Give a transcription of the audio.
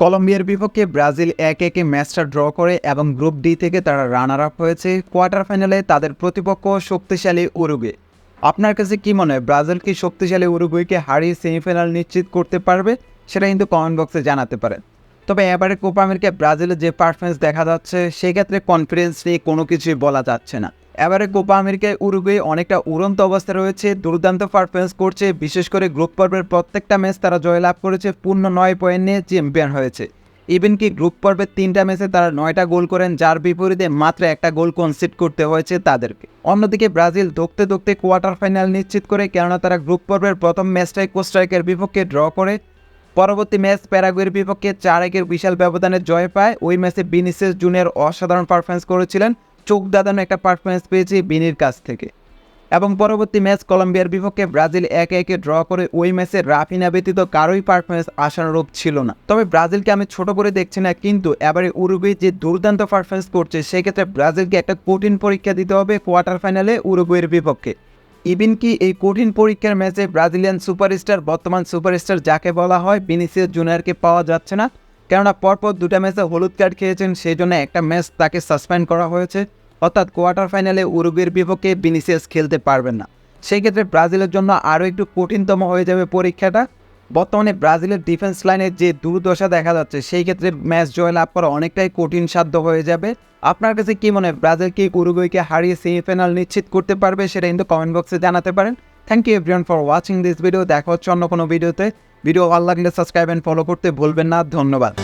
কলম্বিয়ার বিপক্ষে ব্রাজিল এক একে ম্যাচটা ড্র করে এবং গ্রুপ ডি থেকে তারা রানার আপ হয়েছে। কোয়ার্টার ফাইনালে তাদের প্রতিপক্ষ শক্তিশালী উরুগুয়ে। আপনার কাছে কি মনে হয়, ব্রাজিল কি শক্তিশালী উরুগুয়েকে হারিয়ে সেমিফাইনাল নিশ্চিত করতে পারবে? সেটা কিন্তু কমেন্ট বক্সে জানাতে পারেন। তবে এবারে কোপা আমেরিকায় ব্রাজিলের যে পারফরমেন্স দেখা যাচ্ছে, সেক্ষেত্রে কনফিডেন্স নিয়ে কোনো কিছুই বলা যাচ্ছে না। এবারে কোপা আমেরিকায় উরুগুয়ে অনেকটা উড়ন্ত অবস্থায় রয়েছে, দুর্দান্ত পারফরমেন্স করছে, বিশেষ করে গ্রুপ পর্বের প্রত্যেকটা ম্যাচ তারা জয়লাভ করেছে, পূর্ণ নয় পয়েন্ট নিয়ে চ্যাম্পিয়ন হয়েছে। ইভেন কি গ্রুপ পর্বের তিনটা ম্যাচে তারা নয়টা গোল করেন, যার বিপরীতে মাত্র একটা গোল কনসিড করতে হয়েছে তাদেরকে। অন্যদিকে ব্রাজিল ধরতে ধরতে কোয়ার্টার ফাইনাল নিশ্চিত করে, কেননা তারা গ্রুপ পর্বের প্রথম ম্যাচটাই কোস্ট্রাইকের বিপক্ষে ড্র করে। পরবর্তী ম্যাচ প্যারাগুয়ের বিপক্ষে চার একের বিশাল ব্যবধানে জয় পায়। ওই ম্যাচে বিনিসেস জুনিয়র অসাধারণ পারফরমেন্স করেছিলেন। চোখ দাদানো একটা পারফরমেন্স পেয়েছে বিনির কাছ থেকে। এবং পরবর্তী ম্যাচ কলম্বিয়ার বিপক্ষে ব্রাজিল একে একে ড্র করে ওই ম্যাচে রাফিনা ব্যতীত কারোই পারফরমেন্স আশানুরূপ ছিল না। তবে ব্রাজিলকে আমি ছোট করে দেখছি না, কিন্তু এবারে উরুগুই যে দুর্দান্ত পারফরমেন্স করছে, সেক্ষেত্রে ব্রাজিলকে একটা কঠিন পরীক্ষা দিতে হবে কোয়ার্টার ফাইনালে উরুগুয়ের বিপক্ষে। ইভিন কি এই কঠিন পরীক্ষার ম্যাচে ব্রাজিলিয়ান সুপারস্টার বর্তমান সুপারস্টার যাকে বলা হয় বিনিসিয়াস জুনিয়রকে পাওয়া যাচ্ছে না? কেননা পরপর দুটা ম্যাচে হলুদ কার্ড খেয়েছেন, সেই জন্য একটা ম্যাচ তাকে সাসপেন্ড করা হয়েছে। অর্থাৎ কোয়ার্টার ফাইনালে উরুগুয়ের বিপক্ষে বিনিসিয়াস খেলতে পারবেন না। সেই ক্ষেত্রে ব্রাজিলের জন্য আরও একটু কঠিনতম হয়ে যাবে পরীক্ষাটা। বর্তমানে ব্রাজিলের ডিফেন্স লাইনের যে দুর্দশা দেখা যাচ্ছে, সেই ক্ষেত্রে ম্যাচ জয় লাভ করা অনেকটাই কঠিন সাধ্য হয়ে যাবে। আপনার কাছে কি মনে হয়, ব্রাজিল কি উরুগুইকে হারিয়ে সেমিফাইনাল নিশ্চিত করতে পারবে, সেটা কিন্তু কমেন্ট বক্সে জানাতে পারেন। Thank you everyone for watching this video দেখা হচ্ছে অন্য কোনো ভিডিওতে ভিডিও ভালো লাগলে সাবস্ক্রাইব অ্যান্ড ফলো করতে ভুলবেন না। ধন্যবাদ।